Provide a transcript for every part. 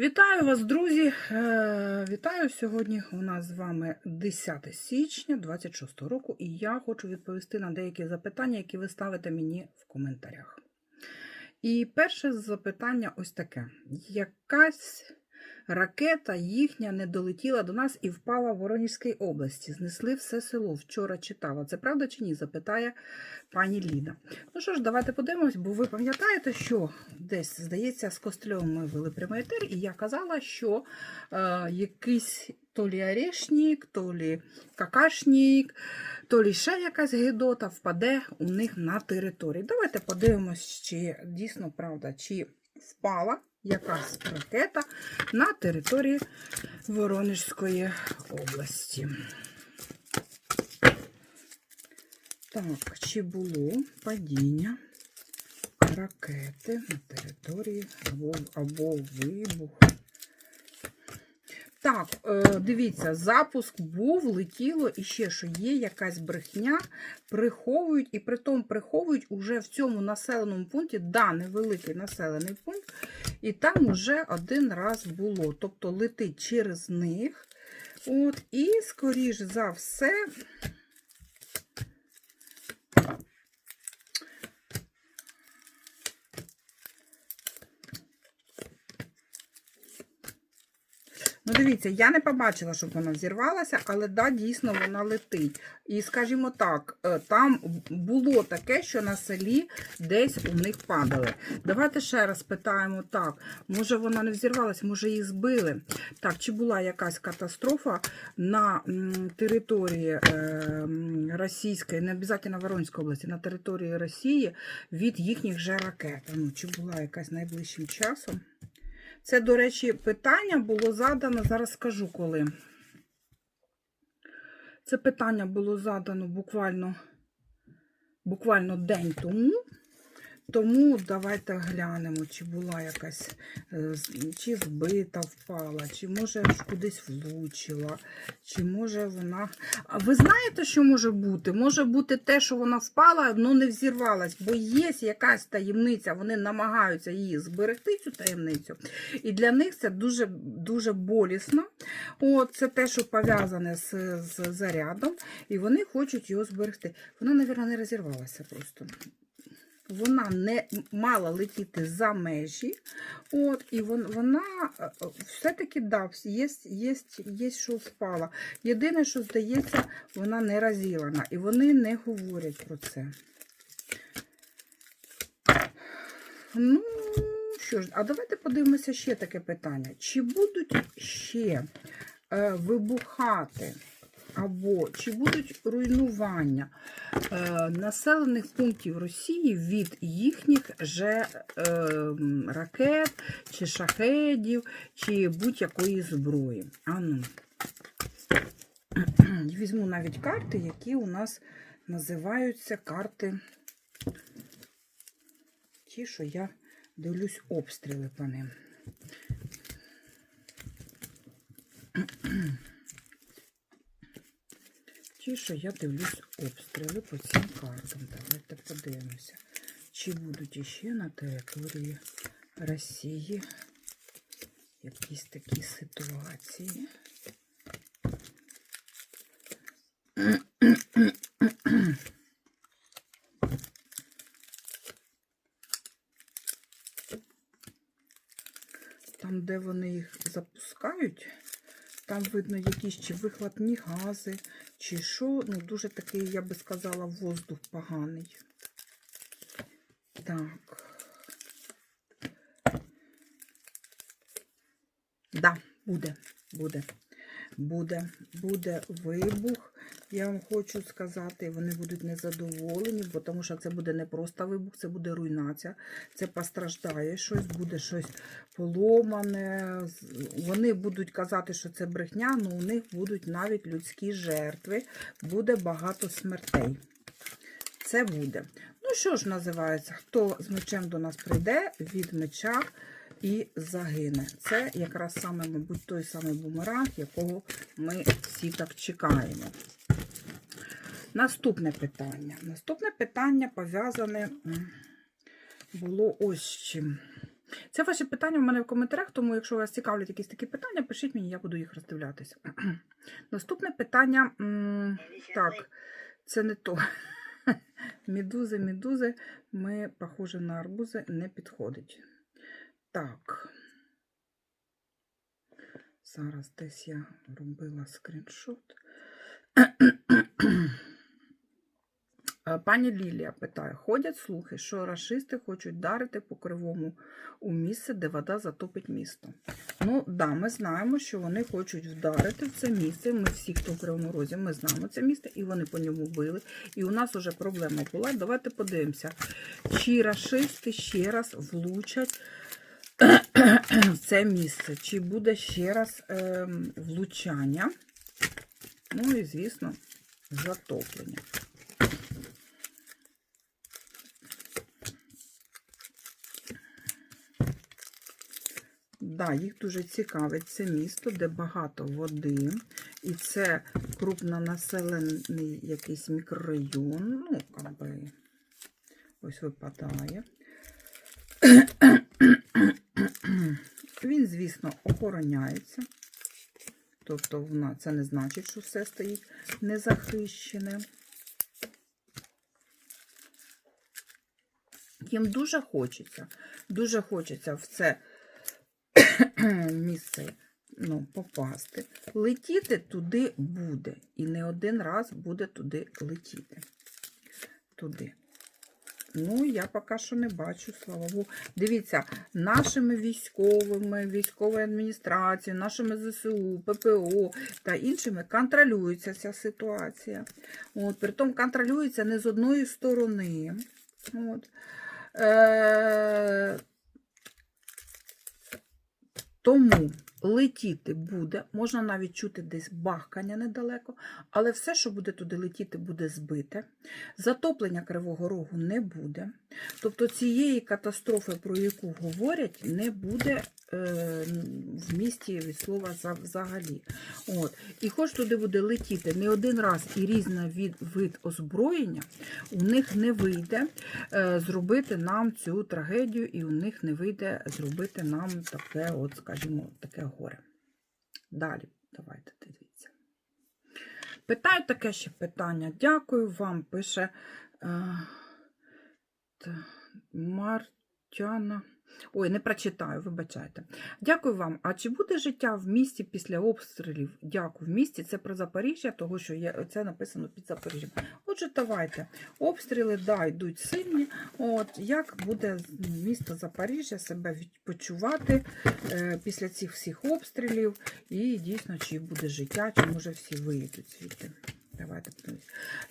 Вітаю вас, друзі! Е, Вітаю сьогодні. У нас з вами 10 січня 26 року, і я хочу відповісти на деякі запитання, які ви ставите мені в коментарях. І перше запитання ось таке: якась ракета їхня не долетіла до нас і впала в Воронізькій області. Знесли все село. Вчора читала. Це правда чи ні? запитає пані Ліда. Ну що ж, давайте подивимось, бо ви пам'ятаєте, що десь, здається, з Костельовим ми вели прямий етер, і я казала, що е, якийсь то лі орешник, то лі какашник, то лі ще якась гидота впаде у них на території. Давайте подивимось, чи дійсно правда, чи впала якась ракета на території Воронежської області. Так, чи було падіння ракети на території або, або вибух? Так, е, дивіться, запуск був, летіло, і ще що є якась брехня, приховують, і при тому приховують уже в цьому населеному пункті, да, невеликий населений пункт, і там уже один раз було. Тобто летить через них. От, і, скоріш за все, Ну, дивіться, я не побачила, щоб вона взірвалася, але да, дійсно вона летить. І, скажімо так, е, там було таке, що на селі десь у них падали. Давайте ще раз питаємо так: може вона не взірвалася, може її збили. Так, чи була якась катастрофа на території е, Російської, не обов'язково Воронської області, на території Росії від їхніх же ракет? Ну, чи була якась найближчим часом? Це, до речі, питання було задано, зараз скажу коли. Це питання було задано буквально, буквально день тому. Тому давайте глянемо, чи була якась, е, чи збита впала, чи може кудись влучила, чи може вона. А ви знаєте, що може бути? Може бути те, що вона впала, але не взірвалась, бо є якась таємниця, вони намагаються її зберегти, цю таємницю. І для них це дуже дуже болісно. От, Це те, що пов'язане з, з зарядом, і вони хочуть його зберегти. Вона, мабуть, не розірвалася просто. Вона не мала летіти за межі, от, і вон, вона е, е, все-таки да, є, є, є, що впала. Єдине, що здається, вона не розірвана, і вони не говорять про це. Ну, що ж, а давайте подивимося ще таке питання. Чи будуть ще е, вибухати? Або чи будуть руйнування е, населених пунктів Росії від їхніх же е, ракет, чи шахедів, чи будь-якої зброї? Ану. Візьму навіть карти, які у нас називаються карти. Ті, що я дивлюсь обстріли по ним. Ті, що я дивлюсь обстріли по цим картам. Давайте подивимося, чи будуть іще на території Росії якісь такі ситуації. Там, де вони їх запускають, там видно якісь чи вихлопні гази, чи що. Ну, дуже такий, я би сказала, воздух поганий. Так. Да, буде, буде. Буде, буде вибух. Я вам хочу сказати, вони будуть незадоволені, бо тому що це буде не просто вибух, це буде руйнація, це постраждає щось, буде щось поломане. Вони будуть казати, що це брехня, але у них будуть навіть людські жертви, буде багато смертей. Це буде. Ну, що ж називається? Хто з мечем до нас прийде, від меча і загине. Це якраз саме, мабуть, той самий бумеранг, якого ми всі так чекаємо. Наступне питання. Наступне питання пов'язане було ось чим. Це ваші питання в мене в коментарях, тому якщо вас цікавлять якісь такі питання, пишіть мені, я буду їх роздивлятися. Наступне питання. Так, це не то. Медузи, медузи, ми, похоже на арбузи, не підходить. Так. Зараз десь я робила скріншот. Е, Пані Лілія питає: ходять слухи, що рашисти хочуть дарити по кривому у місце, де вода затопить місто. Ну, да, ми знаємо, що вони хочуть вдарити в це місце. Ми всі, хто в Кривому Розі, ми знаємо це місце, і вони по ньому били. І у нас вже проблема була. Давайте подивимося, чи рашисти ще раз влучать в це місце, чи буде ще раз ем, влучання. Ну і, звісно, затоплення. Да, їх дуже цікавить це місто, де багато води, і це крупнонаселений якийсь мікрорайон. Ну, как би, ось випадає. Він, звісно, охороняється. Тобто це не значить, що все стоїть незахищене. Їм дуже хочеться, дуже хочеться в це місце ну, попасти. Летіти туди буде. І не один раз буде туди летіти. Туди. Ну, я поки що не бачу, слава Богу. Дивіться, нашими військовими, військовою адміністрацією, нашими ЗСУ, ППО та іншими контролюється ця ситуація. От, притом контролюється не з одної сторони. От. Е- тому летіти буде, можна навіть чути десь бахкання недалеко, але все, що буде туди летіти, буде збите. Затоплення Кривого Рогу не буде. Тобто цієї катастрофи, про яку говорять, не буде е, в місті від слова взагалі. От. І хоч туди буде летіти не один раз і різний від, вид озброєння, у них не вийде е, зробити нам цю трагедію, і у них не вийде зробити нам таке, от, скажімо, таке горе. Далі, давайте дивіться. Питаю таке ще питання. Дякую вам, пише е, Мартяна. Ой, не прочитаю, вибачайте. Дякую вам. А чи буде життя в місті після обстрілів? Дякую. В місті це про Запоріжжя, того що є, це написано під Запоріжжям. Отже, давайте. Обстріли, да, йдуть сильні. От, як буде місто Запоріжжя себе від- почувати е, після цих всіх обстрілів? І дійсно, чи буде життя, чи може всі виїдуть звідти. Давайте.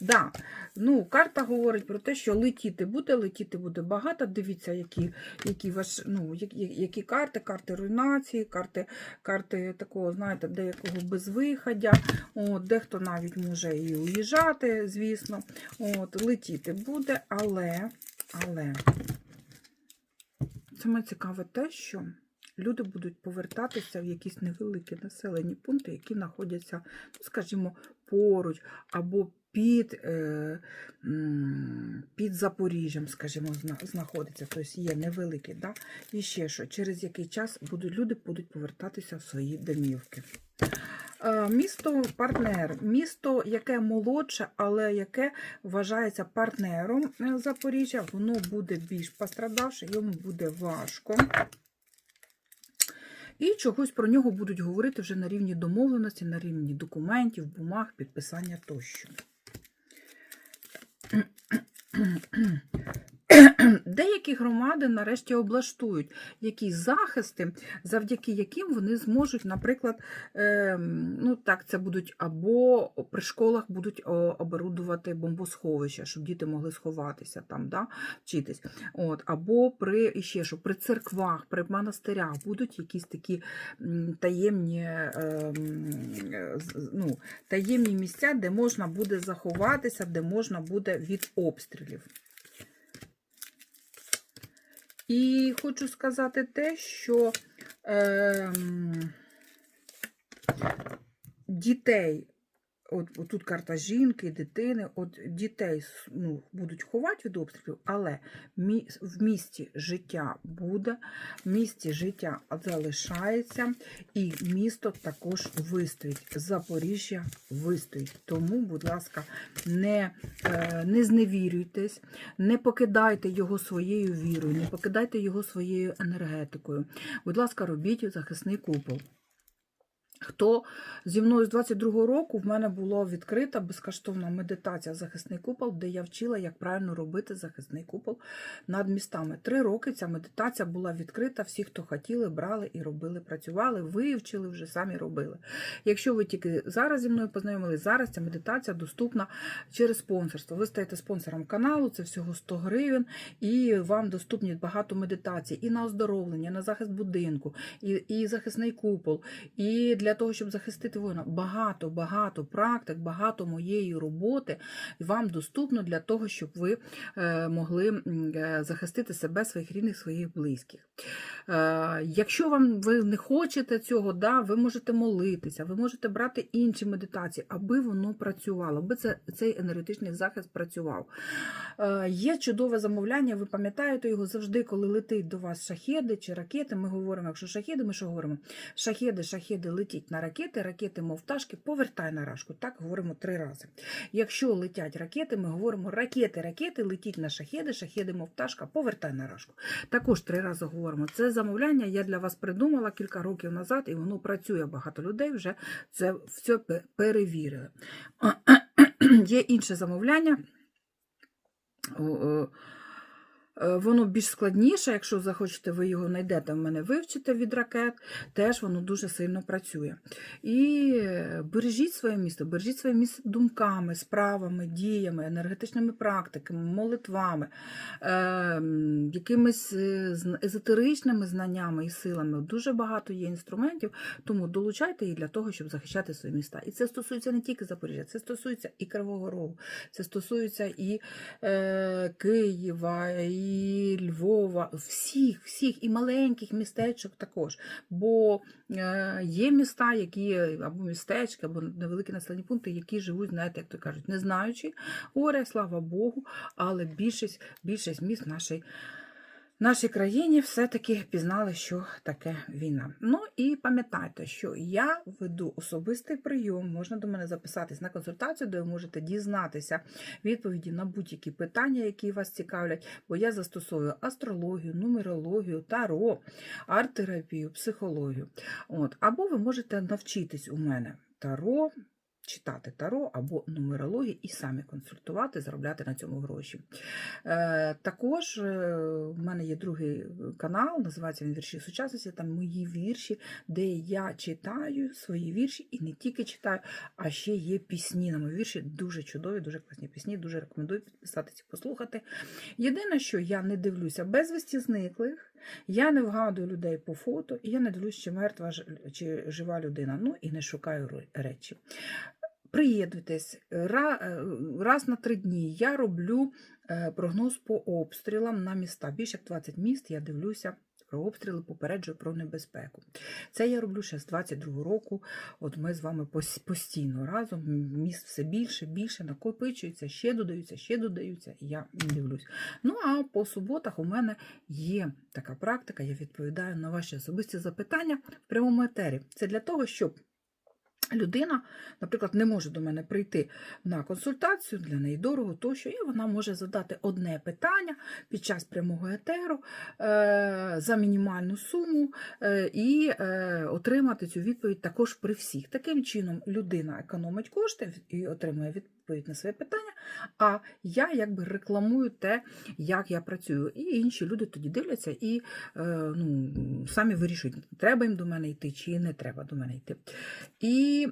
Да, ну, карта говорить про те, що летіти буде, летіти буде багато. Дивіться, які, які, ваш, ну, які, які карти, карти руйнації, карти, карти такого, знаєте, деякого безвиходя. От, дехто навіть може і уїжджати, звісно. От, летіти буде, але, але саме цікаве те, що люди будуть повертатися в якісь невеликі населені пункти, які знаходяться, скажімо, поруч або під, е, під Запоріжжям, скажімо, знаходиться, тобто є невеликі. Да? І ще що, через який час будуть, люди будуть повертатися в свої домівки. Е, Місто партнер, місто, яке молодше, але яке вважається партнером е, Запоріжжя, воно буде більш пострадавше, йому буде важко. І чогось про нього будуть говорити вже на рівні домовленості, на рівні документів, бумаг, підписання тощо. Деякі громади нарешті облаштують якісь захисти, завдяки яким вони зможуть, наприклад, ем, ну так, це будуть або при школах будуть оборудувати бомбосховища, щоб діти могли сховатися там, да, вчитись. От, або при ще що, при церквах, при монастирях будуть якісь такі таємні, ем, ну, таємні місця, де можна буде заховатися, де можна буде від обстрілів. І хочу сказати те, що е, дітей От, от тут карта жінки, дитини, от дітей ну, будуть ховати від обстрілів, але мі- в місті життя буде, в місті життя залишається, і місто також вистоїть. Запоріжжя вистоїть. Тому, будь ласка, не, е, не зневірюйтесь, не покидайте його своєю вірою, не покидайте його своєю енергетикою. Будь ласка, робіть захисний купол. Хто зі мною з 22-го року в мене була відкрита безкоштовна медитація захисний купол, де я вчила, як правильно робити захисний купол над містами. Три роки ця медитація була відкрита. Всі, хто хотіли, брали і робили, працювали, вивчили, вже самі робили. Якщо ви тільки зараз зі мною познайомились, зараз ця медитація доступна через спонсорство. Ви стаєте спонсором каналу, це всього 100 гривень, і вам доступні багато медитацій і на оздоровлення, і на захист будинку, і, і захисний купол, і для того, щоб захистити воїна. Багато, багато практик, багато моєї роботи вам доступно для того, щоб ви е, могли е, захистити себе, своїх рідних, своїх близьких. Е, Якщо вам ви не хочете цього, да, ви можете молитися, ви можете брати інші медитації, аби воно працювало, аби це, цей енергетичний захист працював. Є чудове замовляння, ви пам'ятаєте його завжди, коли летить до вас шахеди чи ракети. Ми говоримо, якщо шахеди, ми що говоримо? Шахеди, шахеди летіть на ракети, ракети, мов пташки, повертай на рашку. Так говоримо три рази. Якщо летять ракети, ми говоримо ракети, ракети, летіть на шахеди, шахеди, мов пташка, повертай на рашку. Також три рази говоримо. Це замовляння я для вас придумала кілька років назад, і воно працює. Багато людей вже це все перевірили. Є інше замовляння. Е, Воно більш складніше, якщо захочете, ви його знайдете, в мене вивчите від ракет, теж воно дуже сильно працює. І бережіть своє місто, бережіть своє місто думками, справами, діями, енергетичними практиками, молитвами, е, якимись е, езотеричними знаннями і силами. Дуже багато є інструментів, тому долучайте їх для того, щоб захищати свої міста. І це стосується не тільки Запоріжжя, це стосується і Кривого Рогу, це стосується і е, Києва, і Львова, всіх, всіх, і маленьких містечок також. Бо е, є міста, які або містечки, або невеликі населені пункти, які живуть, знаєте, як то кажуть, не знаючи горя, слава Богу, але більшість, більшість міст нашої. Нашій країні все-таки пізнали, що таке війна. Ну і пам'ятайте, що я веду особистий прийом. Можна до мене записатись на консультацію, де ви можете дізнатися відповіді на будь-які питання, які вас цікавлять. Бо я застосовую астрологію, нумерологію, таро, арт-терапію, психологію. От. Або ви можете навчитись у мене таро. Читати таро або нумерологію і самі консультувати, заробляти на цьому гроші. Е, також е, в мене є другий канал, називається він Вірші сучасності. Там мої вірші, де я читаю свої вірші і не тільки читаю, а ще є пісні на мої вірші. Дуже чудові, дуже класні пісні. Дуже рекомендую підписатися, послухати. Єдине, що я не дивлюся безвісті зниклих, я не вгадую людей по фото, і я не дивлюсь, чи мертва чи жива людина. Ну і не шукаю речі. Приєднуйтесь е, раз на три дні. Я роблю е, прогноз по обстрілам на міста. Більше як 20 міст я дивлюся про обстріли, попереджую про небезпеку. Це я роблю ще з 22 року. От ми з вами постійно разом. Міст все більше, більше накопичується, ще додаються, ще додаються, і я дивлюсь. Ну а по суботах у мене є така практика. Я відповідаю на ваші особисті запитання в прямому етері. Це для того, щоб. Людина, наприклад, не може до мене прийти на консультацію, для неї дорого, тощо, і вона може задати одне питання під час прямого етеру е, за мінімальну суму е, і е, отримати цю відповідь також при всіх. Таким чином, людина економить кошти і отримує відповідь на своє питання, а я якби рекламую те, як я працюю. І інші люди тоді дивляться і е, ну, самі вирішують, треба їм до мене йти чи не треба до мене йти. І,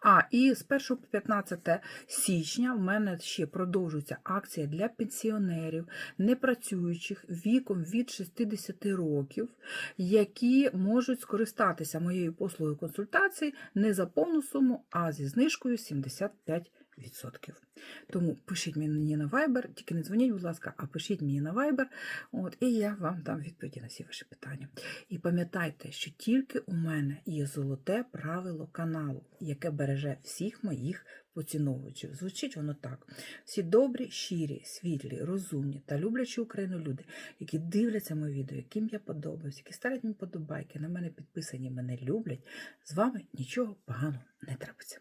а, і з 1 по 15 січня в мене ще продовжується акція для пенсіонерів, непрацюючих віком від 60 років, які можуть скористатися моєю послугою консультації не за повну суму, а зі знижкою 75%. Тому пишіть мені на Viber, тільки не дзвоніть, будь ласка, а пишіть мені на Viber, от, і я вам дам відповіді на всі ваші питання. І пам'ятайте, що тільки у мене є золоте правило каналу, яке береже всіх моїх поціновувачів. Звучить воно так: всі добрі, щирі, світлі, розумні та люблячі Україну люди, які дивляться мої відео, яким я подобаюсь, які ставлять мені подобайки, на мене підписані, мене люблять. З вами нічого поганого не трапиться.